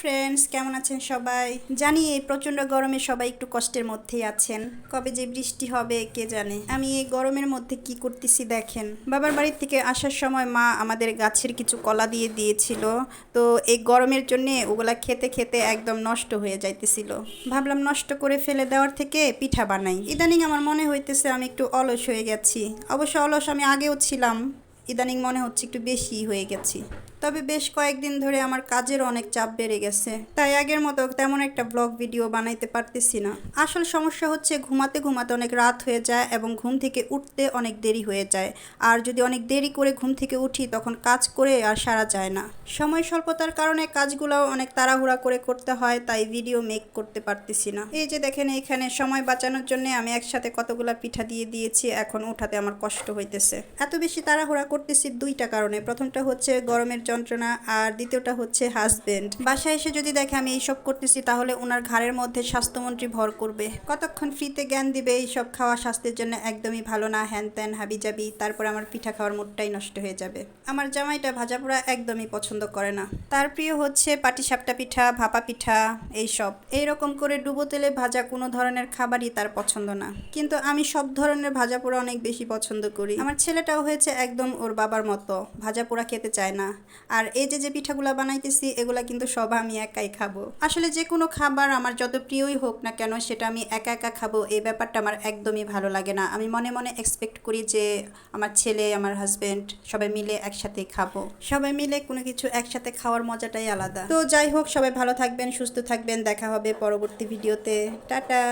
Friends কেমন আছেন সবাই? জানি এই প্রচণ্ড গরমে সবাই একটু কষ্টের মধ্যেই আছেন। কবে যে বৃষ্টি হবে, কে জানে? আমি এই গরমের মধ্যে কি করতেছি দেখেন। বাবার বাড়ি থেকে আসার সময় মা আমাদের গাছের কিছু কলা দিয়ে দিয়েছিল। তো এই গরমের জন্যে ওগুলা খেতে খেতে একদম নষ্ট হয়ে যাইতেছিল। ভাবলাম নষ্ট করে ফেলে দেওয়ার থেকে পিঠা বানাই। ইদানিং আমার মনে হইতেছে আমি একটু অলস হয়ে গেছি। অবশ্য অলস আমি আগেও ছিলাম। ইদানিং মনে হচ্ছে একটু বেশি হয়ে গেছি। তবে বেশ কয়েকদিন ধরে আমার কাজের অনেক চাপ বেড়ে গেছে। তাই আগের মতো তেমন একটা ব্লগ ভিডিও বানাইতে পারতেছি না। আসল সমস্যা হচ্ছে ঘুমাতে ঘুমাতে অনেক রাত হয়ে যায় এবং ঘুম থেকে উঠতে অনেক দেরি হয়ে যায়। আর যদি অনেক দেরি করে ঘুম থেকে উঠি, তখন কাজ করে আর সারা যায় না। সময় স্বল্পতার কারণে কাজগুলোও অনেক তাড়াহুড়া করে করতে হয়, তাই ভিডিও মেক করতে পারতেছি না। এই যে দেখেন, এখানে সময় বাঁচানোর জন্য আমি একসাথে কতগুলা পিঠা দিয়ে দিয়েছি, এখন উঠাতে আমার কষ্ট হইতেছে। এত বেশি তাড়াহুড়া করতেছি দুইটা কারণে। প্রথমটা হচ্ছে গরমের যন্ত্রণা, আর দ্বিতীয়টা হচ্ছে হাজবেন্ড বাসায় এসে যদি দেখে আমি এইসব করতেছি, তাহলে ওনার ঘাড়ের মধ্যে স্বাস্থ্যমন্ত্রী ভর করবে। কতক্ষণ ফ্রিতে জ্ঞান দিবে, এইসব খাওয়া স্বাস্থ্যের জন্য একদমই ভালো না, হ্যান ত্যান হাবি যাবি তারপর আমার পিঠা খাওয়ার মুডটাই নষ্ট হয়ে যাবে। আমার জামাইটা ভাজা পোড়া একদমই পছন্দ করে না। তার প্রিয় হচ্ছে পাটিসাপটা পিঠা, ভাপা পিঠা, এইসব। এইরকম করে ডুবো তেলে ভাজা কোনো ধরনের খাবারই তার পছন্দ না। কিন্তু আমি সব ধরনের ভাজা পোড়া অনেক বেশি পছন্দ করি। আমার ছেলেটাও হয়েছে একদম ওর বাবার মতো। ভাজা পোড়া খেতে চায় না। আর এই যে যে পিঠাগুলা বানাইতেছি, এগুলা কিন্তু সব আমি একাই খাব। আসলে যে কোনো খাবার আমার যত প্রিয়ই হোক না কেন, সেটা আমি একা একা খাব, এই ব্যাপারটা আমার একদমই ভালো লাগে না। আমি মনে মনে এক্সপেক্ট করি যে, আমার ছেলে, আমার হাজবেন্ড সবাই মিলে একসাথে খাব। সবাই মিলে কোনো কিছু একসাথে খাওয়ার মজাটাই আলাদা। তো যাই হোক, সবাই ভালো থাকবেন, সুস্থ থাকবেন। দেখা হবে পরবর্তী ভিডিওতে টাটা!